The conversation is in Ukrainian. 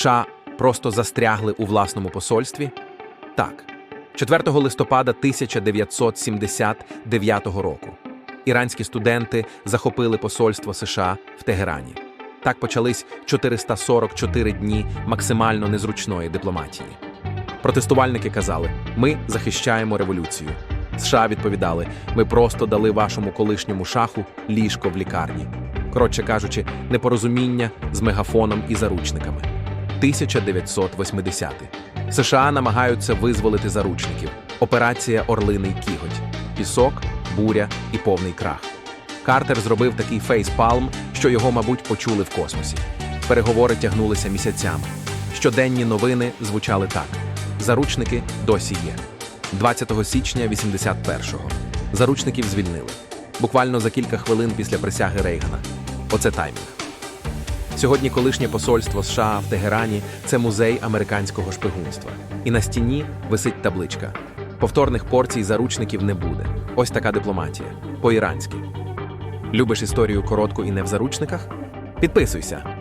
США просто застрягли у власному посольстві? Так. 4 листопада 1979 року іранські студенти захопили посольство США в Тегерані. Так почались 444 дні максимально незручної дипломатії. Протестувальники казали: ми захищаємо революцію. США відповідали: ми просто дали вашому колишньому шаху ліжко в лікарні. Коротше кажучи, непорозуміння з мегафоном і заручниками. 1980 США намагаються визволити заручників. Операція Орлиний кіготь, пісок, буря і повний крах. Картер зробив такий фейспалм, що його, мабуть, почули в космосі. Переговори тягнулися місяцями. Щоденні новини звучали так: заручники досі є. 20 січня 81-го. Заручників звільнили. Буквально за кілька хвилин після присяги Рейгана. Оце таймінг. Сьогодні колишнє посольство США в Тегерані це музей американського шпигунства. І на стіні висить табличка: повторних порцій заручників не буде. Ось така дипломатія. По-іранськи. Любиш історію коротку і не в заручниках? Підписуйся.